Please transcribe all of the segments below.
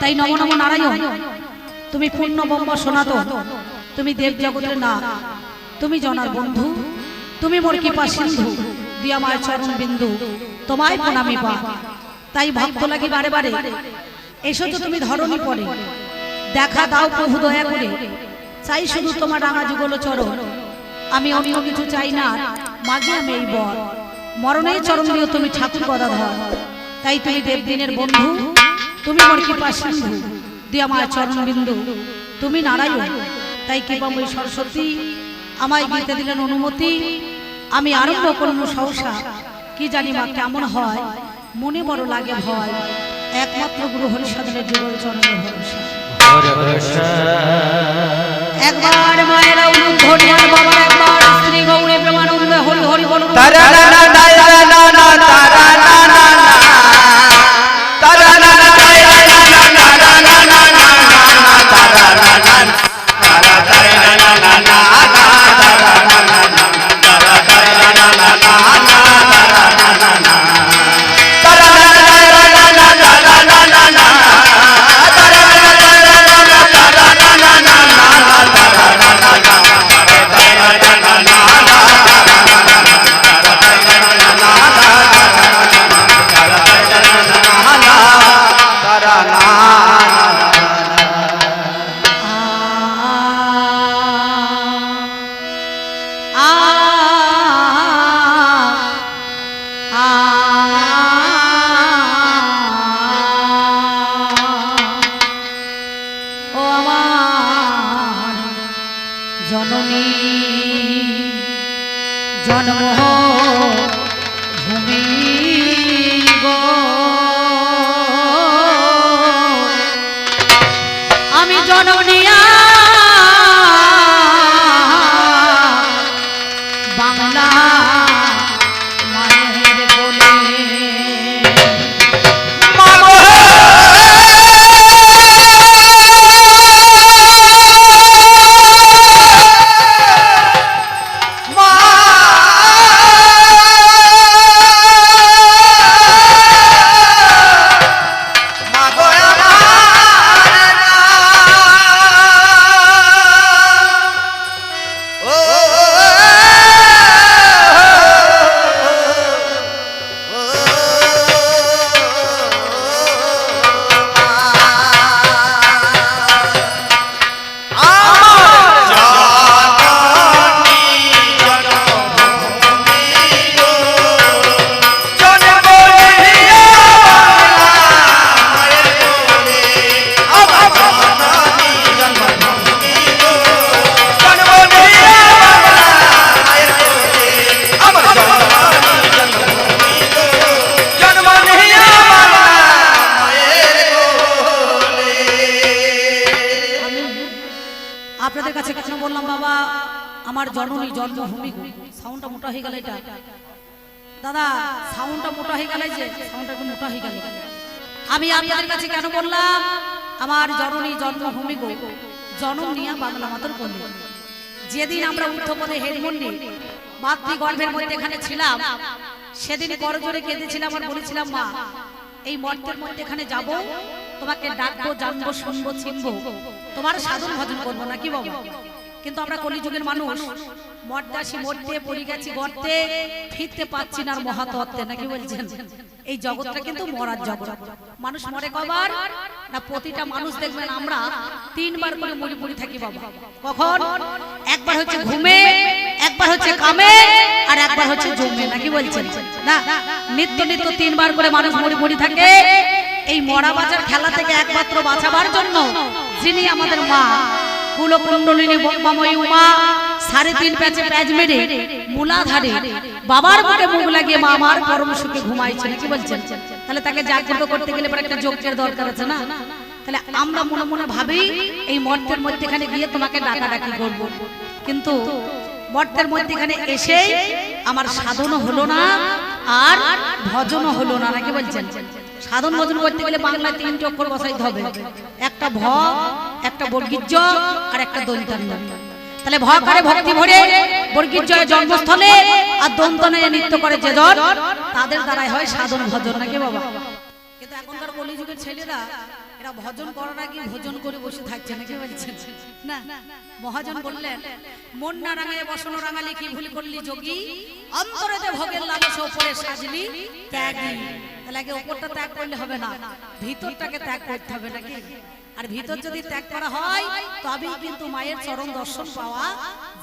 তাই নম নম নারায়ণ। তুমি পূর্ণ ব্রহ্ম সনাতন। তুমি দেব জগতের না তুমি জনার বন্ধু। তুমি মোর কৃপা সিন্ধু। দিয়া মায়ের চরণ বিন্দু। তোমায় প্রণামী পা তাই ভক্ত লাগি বারে বারে। এসো তো তুমি ধরণী পড়ে দেখা দাও প্রভু দয়া করে। চাই শুধু তোমার রাঙা যুগল চরণ। আমি অন্য কিছু চাই না। মাঝে আমি এই বর। মরণের চরণ দিও তুমি ঠাকুর গদাধর তাই তুমি দেবদিনের বন্ধু। তুমি মোর কৃপা সিন্ধু দিয়া আমার চরণ বিন্দু তুমি নারায়ণ, তাই কৃপাময়ী সরস্বতী, আমায় গীতে দিলেন অনুমতি। আমি আরম্ভ করব সহসা, কি জানি মা কেমন হয়, মনে বড় লাগে ভয়। একমাত্র গুরু হরিষদের যুগল চরণের ভরসা। একবার মায়ের আর বাবা একবার শ্রী গৌরী প্রেমানন্দ হরি হরি বল তারা না না তারা জন্ম জন্মভূমি সাউন্ডটা মোটা হয়ে গেল এটা। দাদা, সাউন্ডটা মোটা হয়ে গেল যে, সাউন্ডটা মোটা হয়ে গেল। আমি আপনাদের কাছে কেন বললাম? আমার জননী জন্মভূমি গো, জনম নিয়া বাংলা মাতর করলে যেদিন আমরা উত্থপদে হেডমন্ডি মাতৃগর্ভের মধ্যে এখানে ছিলাম, সেদিন বড় জোরে কেঁদেছিলাম আর বলেছিলাম, মা, এই মর্তের মধ্যে এখানে যাব, তোমাকে ডাকবো, জানব, শুনব, চিনবো। তোমার সাধন ভজন করব নাকি বাবা? কিন্তু আমরা কলিযুগের মানুষ। মর্দাসি মরতে পড়ে গেছি গর্তে ফিরতে পাচ্ছি না আর মহাতত্ত্বে নাকি বলছেন? এই জগৎটা কিন্তু মরার জগৎ। মানুষ মরে কবার না প্রতিটা মানুষ দেখবেন আমরা তিনবার করে মরি পড়ি থাকি বাবা। কখন? একবার হচ্ছে ঘুমে একবার হচ্ছে কামে আর একবার হচ্ছে জমে নাকি বলছেন? না নিত্য নিত্য তিনবার করে মানুষ মরি পড়ি থাকে। এই মরা বাজার খেলা থেকে একমাত্র বাঁচাবার জন্য যিনি আমাদের মা কুলকুণ্ডলিনী বম্বাময়ী উমা, সাড়ে তিন প্যাচে প্যাচ মেরে মূলাধারে বাবার মুখে মুখ লাগিয়ে মা আমার পরম সুখে ঘুমাইছে নাকি বলছেন? তাহলে তাকে জাগ্রত করতে গেলে একটা যজ্ঞের দরকার আছে না? তাহলে আমরা মনে মনে ভাবি, এই মর্তের মধ্যেখানে গিয়ে তোমাকে ডাকাডাকি করব। কিন্তু মর্তের মধ্যেখানে এসে আমার সাধনও হলো না, আর ভজনও হলো না, নাকি বলছেন? সাধন ভজন করতে গেলে বাংলায় তিনটি অক্ষর বসাইতে হবে। একটা ভ, একটা বর্গীর্য আর একটা দন্তান্ন। তাহলে ভ করে ভক্তি ভরে বর্গীর জয় জন্মস্থলে আর দন্তনে নৃত্য করে যে জন তাদের দ্বারাই হয় সাধন ভজন। নাকি বাবা? কিন্তু এখনকার কলিযুগের ছেলেরা এরা ভজন করার আগে ভোজন করে বসে থাকছে নাকি বলছেন? না, মহাজন বললেন, মন না বসন কি ভুল করলি যোগী? ভোগের লালস ওপরে সাজলি তাহলে আগে ত্যাগ করলে হবে না, ভিতরটাকে ত্যাগ করতে হবে নাকি? আর ভিতর যদি ত্যাগ করা হয়, তবেই কিন্তু মায়ের চরণ দর্শন পাওয়া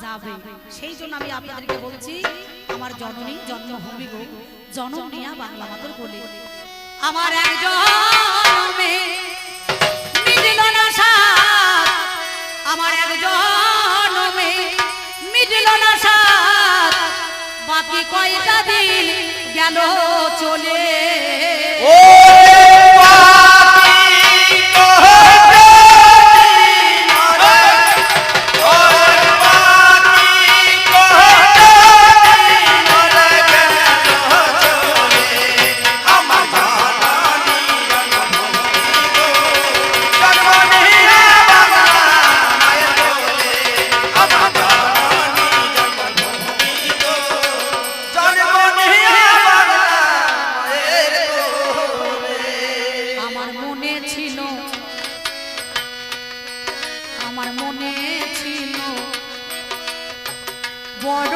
যাবে। সেই জন্য আমি আপনাদেরকে বলছি, আমার জননী জন্মভূমি গো, জনম নিয়া বাংলা মাতর বলে আমার এক জন্মে আমার একজন মিটিল না সাত বাকি কয়টা দিন গেল চলে। ও আমার মনে ছিল। বড়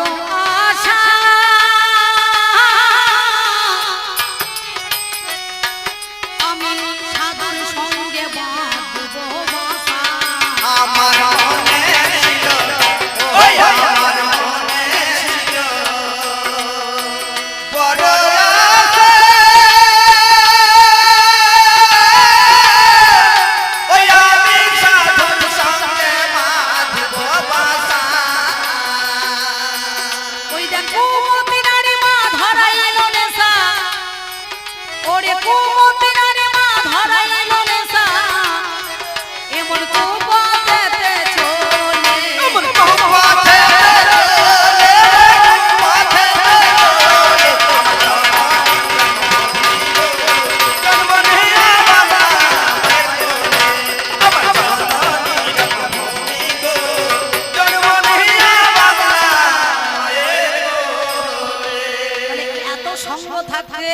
সঙ্গ থাকতে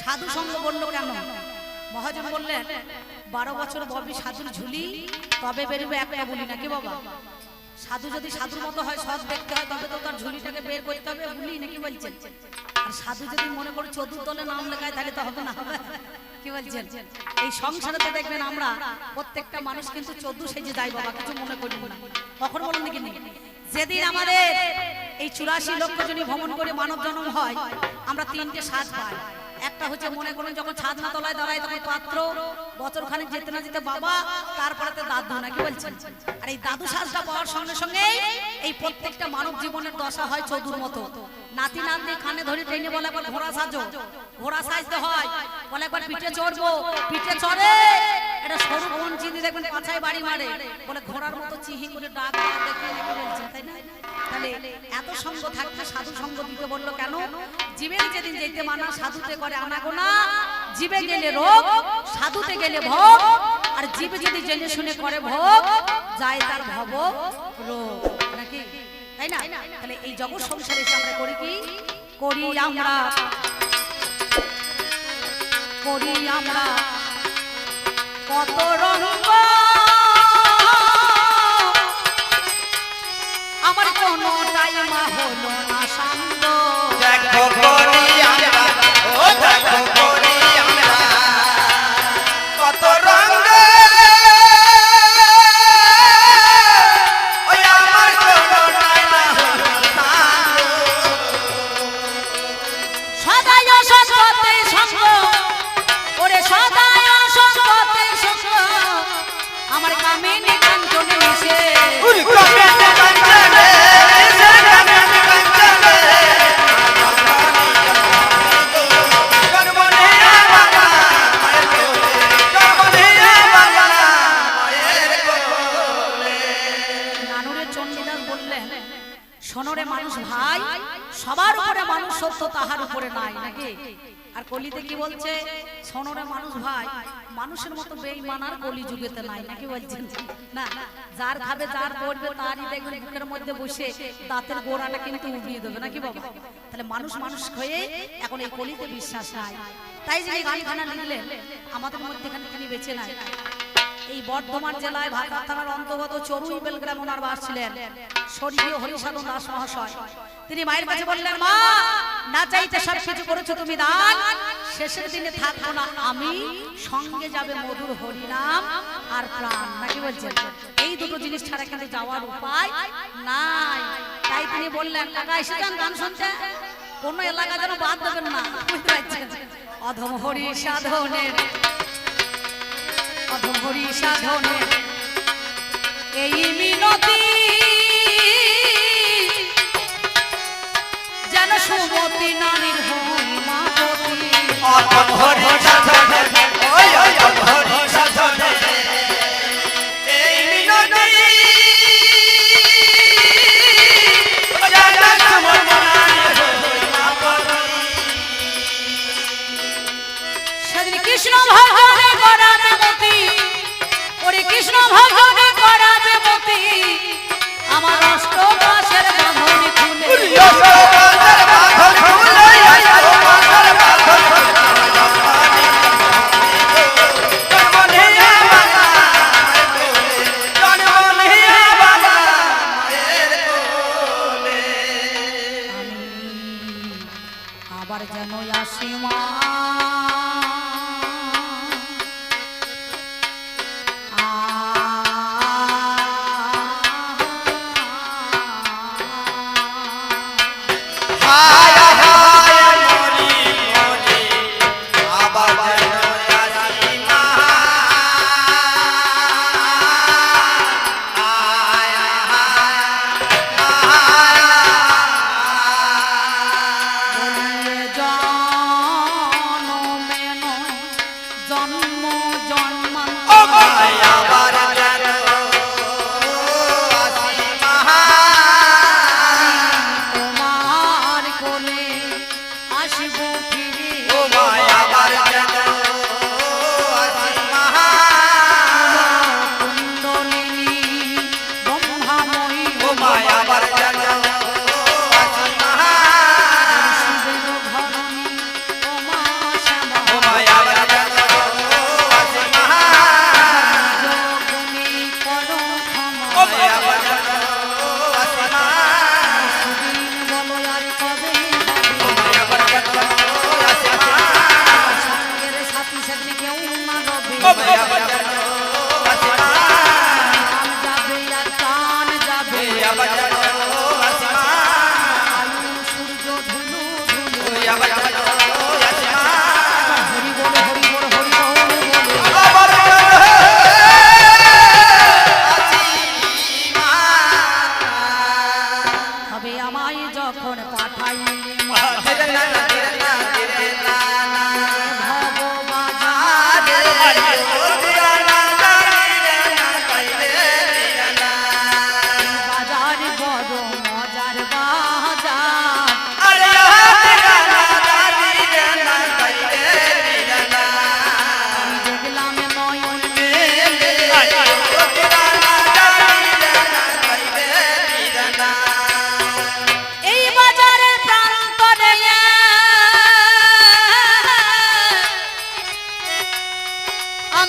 সাধু সঙ্গ বলল কেন? মহাজন বললেন, বারো বছর বয়সী সাধুর ঝুলি, তবে বেরোবে একটা বলি নাকি বাবা? সাধু যদি সাধুর মতো হয়, সৎ দেখতে হয়, তবে তো তার ঝুলিটাকে বের করতে হবে, বলি নাকি বলছেন আর সাধু যদি মনে করে চতুর দলে নাম লেখায়, তাহলে তো হবে না। কি বলছেন? এই সংসারেতে দেখবেন আমরা প্রত্যেকটা মানুষ কিন্তু চোদ্দু সেজে যায় বাবা, কিছু মনে করি না। কখন বলেন নাকি যেদিন আমাদের এই চুরাশি লক্ষ জনী ভ্রমণ করে মানব জন্ম হয়। আমরা তিনটে সাজ পাই। একটা হচ্ছে মনে করুন, যখন ছাদ না তলায় দাঁড়ায় তখন পাত্র, বছর খানিক যেতে না যেতে বাবা তারপরে দাদু, নাকি বলছেন? আর এই দাদু সাজটা পাওয়ার সঙ্গে সঙ্গে এই প্রত্যেকটা মানব জীবনের দশা হয় চৌধুর মতো। নাতি নাতনি কানে ধরে টেনে বলে, একবার ঘোড়া সাজো। ঘোড়া সাজতে হয়। বলে, একবার পিঠে চড়বো। পিঠে চড়ে এটা সরু চিনি দেখবেন পাছায় বাড়ি মারে, বলে ঘোড়ার মতো চিহি করে ডাক দেখে তাই না? এত সঙ্গ থাকতে সাধু সঙ্গ দিতে বলল কেন? জীবের যেদিন যেতে মানা, সাধুতে করে আনাগোনা। জীবে গেলে রোগ, সাধুতে গেলে ভোগ, আর জীবে যদি জেনে শুনে করে ভোগ, যায় তার ভব রোগ। নাকি? তাই না? তাহলে এই জগৎ সংসারে আমরা করি কি? করি আমরা। করি আমরা। কত রঙ্গ আমার কোনো টাইম হলো না উপরে নাই নাকি? আর কলিতে কি বলছে? সোনরে মানুষ ভাই মানুষের মতো বেঈমানার কলি যুগেতে নাই নাকি বলছেন না যার খাবে যার পড়বে তারই দেখবেন বুকের মধ্যে বসে দাঁতের গোড়াটা কিন্তু উঠিয়ে দেবে নাকি বাবা? তাহলে মানুষ মানুষ হয়ে এখন এই কলিতে বিশ্বাস নাই। তাই যিনি গানখানা লিখলেন আমাদের মধ্যে এখানে তিনি বেঁচে নাই। এই বর্ধমান জেলায় ভারত থানার অন্তর্গত চরুই বেলগ্রাম ওনার বাস ছিলেন স্বর্গীয় হরিসাধন দাস মহাশয়। তিনি মায়ের কাছে বললেন, মা, না চাইতে সব কিছু করেছ তুমি দান। শেষের দিনে থাকব না আমি, সঙ্গে যাবে মধুর হরিনাম আর প্রাণ। নাকি বলছেন? এই দুটো জিনিস ছাড়া কিন্তু যাওয়ার উপায় নাই। তাই তিনি বললেন, কাকা, এসে যান গান শুনতে। কোন এলাকা যেন বাদ দেবেন না। বুঝতে পারছেন? অধম হরি সাধনের অধম হরি এই মিনতি যেন সুমতি নারীর হরিমাপতি অধম হরি সাধনে, ওই ওই অধম সাধনে। আবার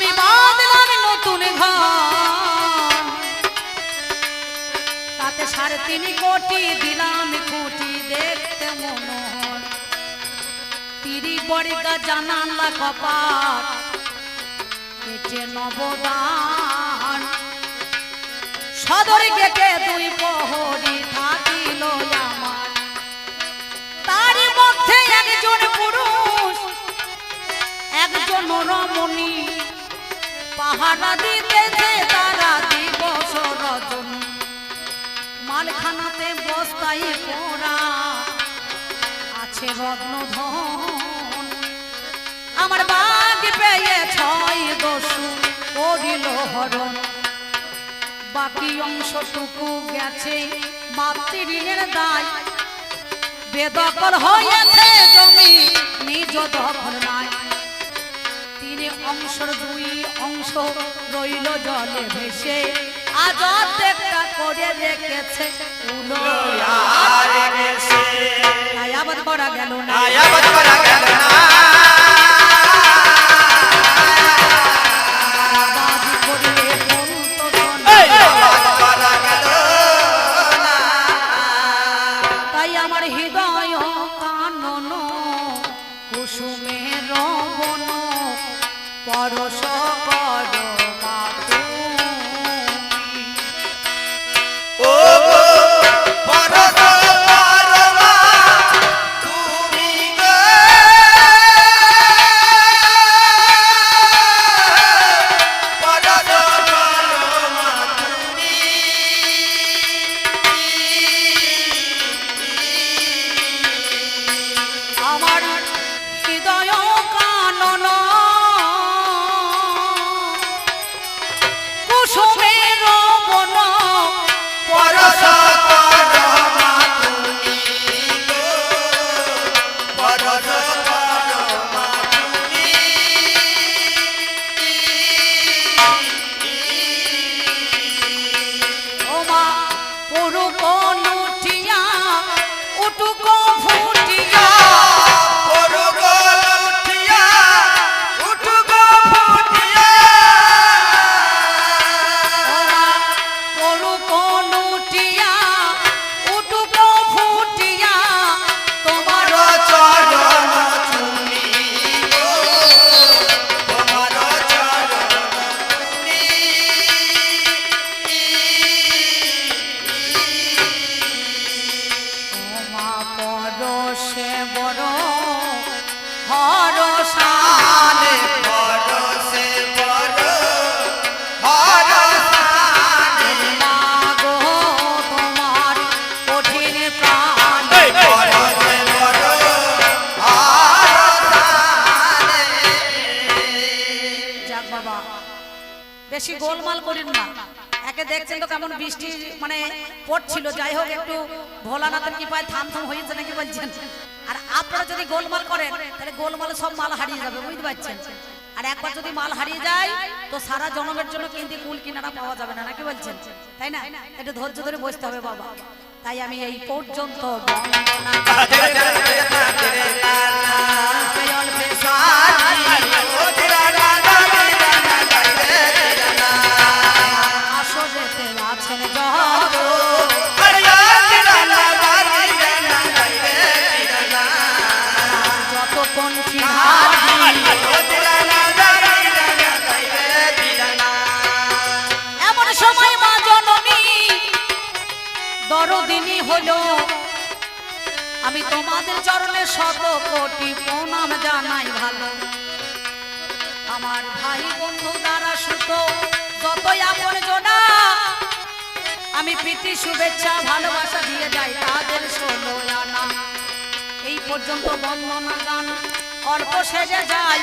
আমি তাতে সাড়ে তিন কোটি দিলাম কোটি দেখতে মনোহর। তিরি বড়িকা জানালা কপাট পেটে নবদান। সদর গেটে দুই প্রহরী থাকিল আমার। তারই মধ্যে একজন পুরুষ, একজন রমণী। পাহারা দিতেছে তারা দিবস রজন মালখানাতে বস্তায় পোড়া আছে রত্ন ধন আমার বাগ পেয়ে ছয় দস্যু করিল হরণ। বাকি অংশটুকু গেছে মাতৃঋণের দায়। বেদখল হয়েছে জমি, নিজ দখল নাই। তিনে অংশের দুই অংশ রইল জলে ভেসে। আজ অর্ধেকটা করে রেখেছে উলো আয়াবাদ করা গেল না। করা গেল বেশি গোলমাল করেন না। একে দেখছেন তো কেমন বৃষ্টি মানে পড়ছিল। যাই হোক একটু ভোলানাথের কি পায় থাম থাম হয়েছে নাকি বলছেন? যদি গোলমাল করেন তাহলে গোলমালে সব মাল হারিয়ে যাবে বুঝতে পারছেন আর একবার যদি মাল হারিয়ে যায় তো সারা জনমের জন্য কিন্তু কুল কিনারা পাওয়া যাবে না নাকি বলছেন তাই না একটু ধৈর্য ধরে বসতে হবে বাবা তাই আমি এই পর্যন্ত আমি তোমাদের চরণে শত কোটি প্রণাম জানাই ভালো। আমার ভাই বন্ধু দ্বারা সুত যতই আপন জোনা আমি প্রীতি, শুভেচ্ছা, ভালোবাসা দিয়ে যাই তাদের ষোলো এই পর্যন্ত বন্দনা গান অল্প সেজে যায়।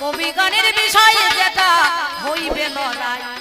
কবি গানের বিষয়ে যেটা হইবে লড়াই।